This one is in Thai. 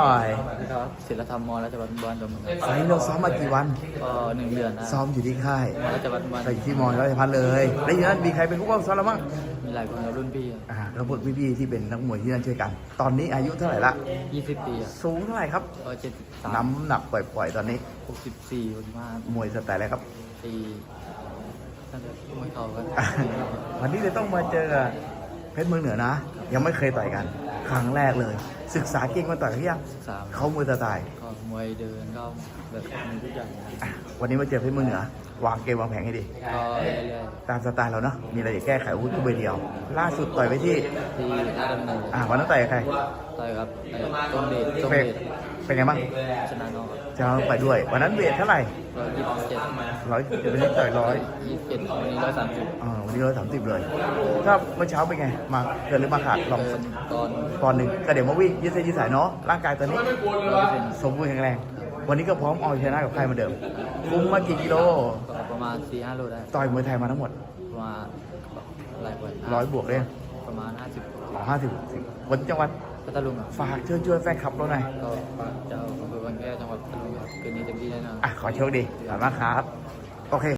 หน่อยครับศิลธรรมมอรัชบัณฑิตบ้านดมครับไฟล์เราซ้อมมากี่วัน ก็หนึ่งเดือนนะซ้อมอยู่ที่ค่ายมอรัชบัณฑิตบ้านก็อยู่ที่มอราชพัฒน์เลย แล้วอย่างนั้นมีใครเป็นผู้ว่าซ้อมเราบ้างมีหลายคนกับรุ่นพี่อ่าแล้วพวกพี่ๆที่เป็นนักมวยที่นั่นช่วยกัน ตอนนี้อายุเท่าไหร่ละยี่สิบปีสูงเท่าไหร่ครับก็เจ็ดสิบสามน้ำหนักปล่อยๆตอนนี้ หกสิบสี่คนมากมวยสไตล์อะไรครับตีน่าจะไม่เข้ากัน วันนี้เลยต้องมาเจอกับเพชรเมืองเหนือนะ ยังไม่เคยต่อยกัน ครั้งแรกเลย ศึกษาเก่งมาต่อยเขายังสามเขามวยสไตล์ก็มวยเดินก็แบบมีทุกอย่างอะวันนี้มาเจอเพชรเมืองเหนือวางเกมวางแผนให้ดี ก็เรื่อยตามสไตล์เราเนาะมีอะไรจะแก้ไขอาวุธทุกเบอร์เดียว ล่าสุดต่อยไปที่ๆที่ท่าดำเนินอ่าวันนั้นต่อยกับใครต่อยครับไอ้ต้นเดชต้นเป็นเดชเป็นไงบ้างชนะนอกจะเอาไปด้วย วันนั้นเวทเท่าไหร่ร้อยยี่สิบเจ็ดร้อยจะเป็นต่อยร้อยยี่สิบเจ็ดวันนี้ร้อยสามสิบอ่าวันนี้ร้อยสามสิบเลยถ้าเมื่อเช้าเป็นไง มาเกินหรือมาขาดลองเดินตอนตอนหนึ่งก็เดี๋ยวมาวิ่งยืดเส้นยืดสายเนาะร่างกายตอนนี้ร้อยเปอร์เซ็นต์สมบูรณ์แข็งแรงวันนี้ก็พร้อมเอาชนะกับใครเหมาเดิม คุมมากี่กิโลก็ประมาณสี่ห้าโลได้ ต่อยมวยไทยมาทั้งหมด ประมาณหลายวันร้อยบวกเลยประมาณห้าสิบอ๋อห้าสิบสิบวันจังหวัดพัทลุงครับฝากเชิญชวนแฟนคลับเราหน่อยก็ฝากเจ้า อะขอโชคดีขอบคุณมากครับ โอเค